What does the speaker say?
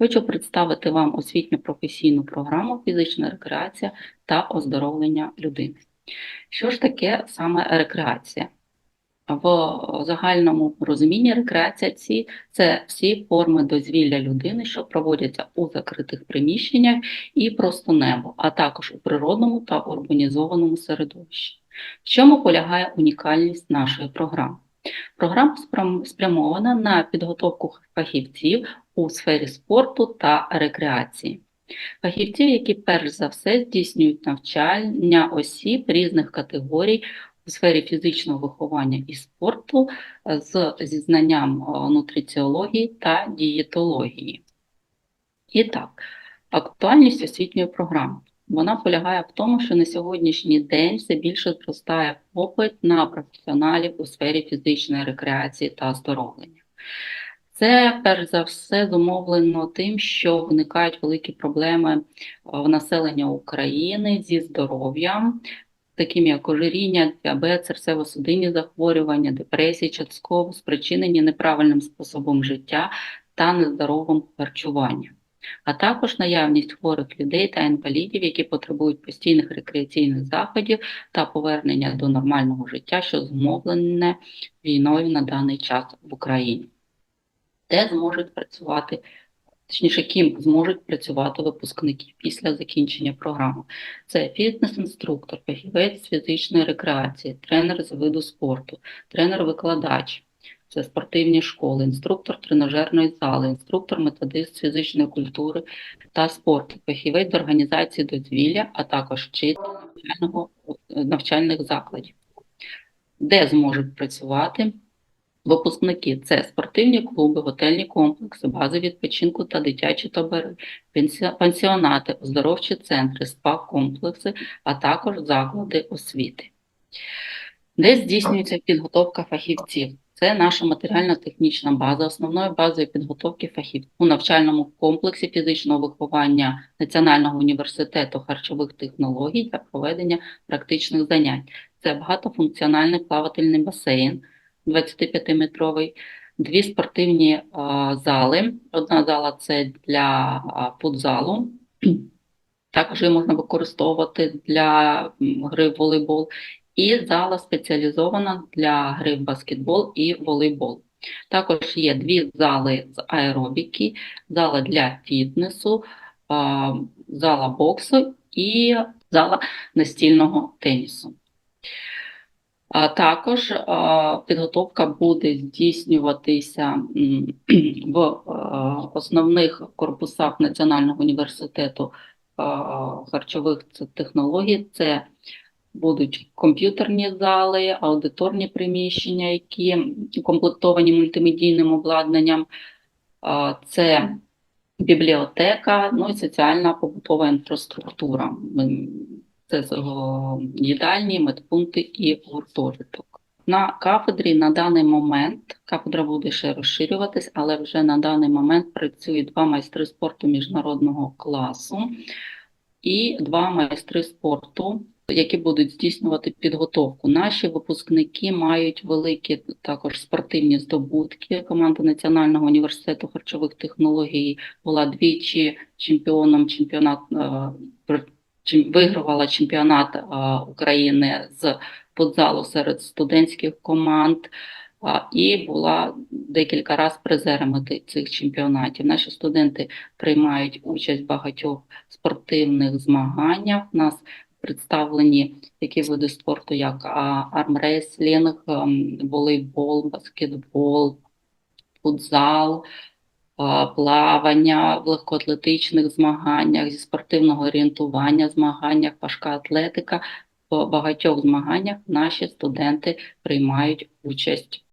Хочу представити вам освітньо професійну програму Фізична рекреація та оздоровлення людини. Що ж таке саме рекреація? В загальному розумінні рекреація ці це всі форми дозвілля людини, що проводяться у закритих приміщеннях і просто небо, а також у природному та урбанізованому середовищі. В чому полягає унікальність нашої програми? Програма спрямована на підготовку фахівців у сфері спорту та рекреації. Фахівців, які перш за все здійснюють навчання осіб різних категорій у сфері фізичного виховання і спорту е, з зі знанням е, нутриціології та дієтології. І так, актуальність освітньої програми. Вона полягає в тому, що на сьогоднішній день все більше зростає попит на професіоналів у сфері фізичної рекреації та оздоровлення. Це перш за все зумовлено тим, що виникають великі проблеми в населення України зі здоров'ям, таким як ожиріння, діабет, серцево-судинні захворювання, депресії, частково спричинені неправильним способом життя та нездоровим харчуванням, а також наявність хворих людей та інвалідів, які потребують постійних рекреаційних заходів та повернення до нормального життя, що зумовлене війною на даний час в Україні де зможуть працювати, точніше, ким зможуть працювати випускники після закінчення програми. Це фітнес-інструктор, фахівець з фізичної рекреації, тренер з виду спорту, тренер-викладач. Це спортивні школи, інструктор тренажерної зали, інструктор методист фізичної культури та спорту, фахівець з організації дозвілля, а також вчитель навчального, навчальних закладів, де зможуть працювати Випускники це спортивні клуби, готельні комплекси, бази відпочинку та дитячі табори, пансіонати, оздоровчі центри, спа-комплекси, а також заклади освіти. Де здійснюється підготовка фахівців? Це наша матеріально-технічна база, основною базою підготовки фахівців у навчальному комплексі фізичного виховання Національного університету харчових технологій для проведення практичних занять. Це багатофункціональний плавательний басейн, 25-метровий, дві спортивні зали. Одна зала це для а, футзалу, також її можна використовувати для гри в волейбол, і зала спеціалізована для гри в баскетбол і волейбол. Також є дві зали з аеробіки, зала для фітнесу, зала боксу і зала настільного тенісу. Також підготовка буде здійснюватися в основних корпусах Національного університету харчових технологій. Це будуть комп'ютерні зали, аудиторні приміщення, які укомплектовані мультимедійним обладнанням. Це бібліотека, ну і соціальна побутова інфраструктура. Це їдальні, медпункти і гуртожиток. На кафедрі на даний момент кафедра буде ще розширюватись, але вже на даний момент працюють два майстри спорту міжнародного класу і два майстри спорту, які будуть здійснювати підготовку. Наші випускники мають великі також спортивні здобутки. Команда Національного університету харчових технологій була двічі чемпіоном чемпіонат е, вигравала чемпіонат України з футзалу серед студентських команд. І була декілька разів призерами цих чемпіонатів. Наші студенти приймають участь в багатьох спортивних змаганнях. У нас представлені такі види спорту, як армреслінг, ем, волейбол, баскетбол, футзал, плавання в легкоатлетичних змаганнях, зі спортивного орієнтування змаганнях, важка атлетика. В багатьох змаганнях наші студенти приймають участь